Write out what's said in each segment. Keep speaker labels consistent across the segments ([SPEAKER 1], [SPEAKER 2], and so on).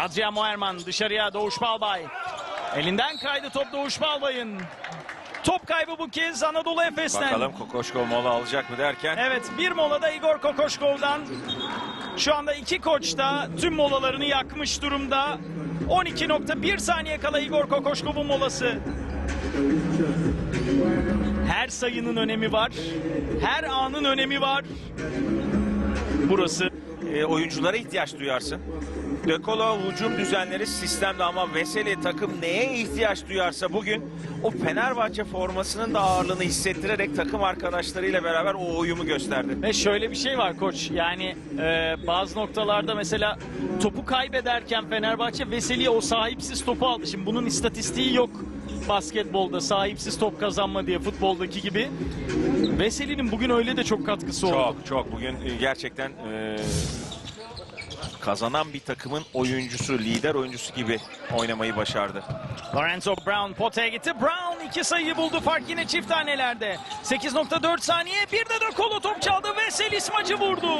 [SPEAKER 1] Adrian Moerman dışarıya Doğuş Balbay. Elinden kaydı top Doğuş Balbay'ın. Top kaybı bu kez Anadolu Efes'ten.
[SPEAKER 2] Bakalım Kokoşkov mola alacak mı derken.
[SPEAKER 1] Evet bir molada Igor Kokoşkov'dan. Şu anda iki koç da tüm molalarını yakmış durumda. 12.1 saniye kala Igor Kokoşkov'un molası. Her sayının önemi var. Her anın önemi var. Burası.
[SPEAKER 2] e, oyunculara ihtiyaç duyarsın. De Colo hücum düzenleri sistemde ama Veseli takım neye ihtiyaç duyarsa bugün o Fenerbahçe formasının da ağırlığını hissettirerek takım arkadaşlarıyla beraber o uyumu gösterdi.
[SPEAKER 1] Ve şöyle bir şey var koç. Yani e, bazı noktalarda mesela topu kaybederken Fenerbahçe Veseli'ye o sahipsiz topu aldı. Şimdi bunun istatistiği yok basketbolda sahipsiz top kazanma diye futboldaki gibi. Veseli'nin bugün öyle de çok katkısı oldu.
[SPEAKER 2] Çok çok bugün e, gerçekten e, kazanan bir takımın oyuncusu, lider oyuncusu gibi oynamayı başardı.
[SPEAKER 1] Lorenzo Brown potaya gitti. Brown iki sayıyı buldu. Fark yine çift tanelerde. 8.4 saniye. Bir de kolu top çaldı. Veseli smacı vurdu.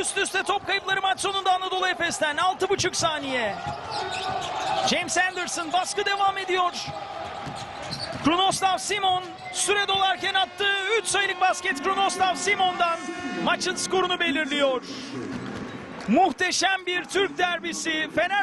[SPEAKER 1] Üst üste top kayıpları maç sonunda Anadolu Efes'ten. 6.5 saniye. James Anderson baskı devam ediyor. Kronoslav Simon süre dolarken attı. 3 sayılık basket Kronoslav Simon'dan maçın skorunu belirliyor. Muhteşem bir Türk derbisi. Fener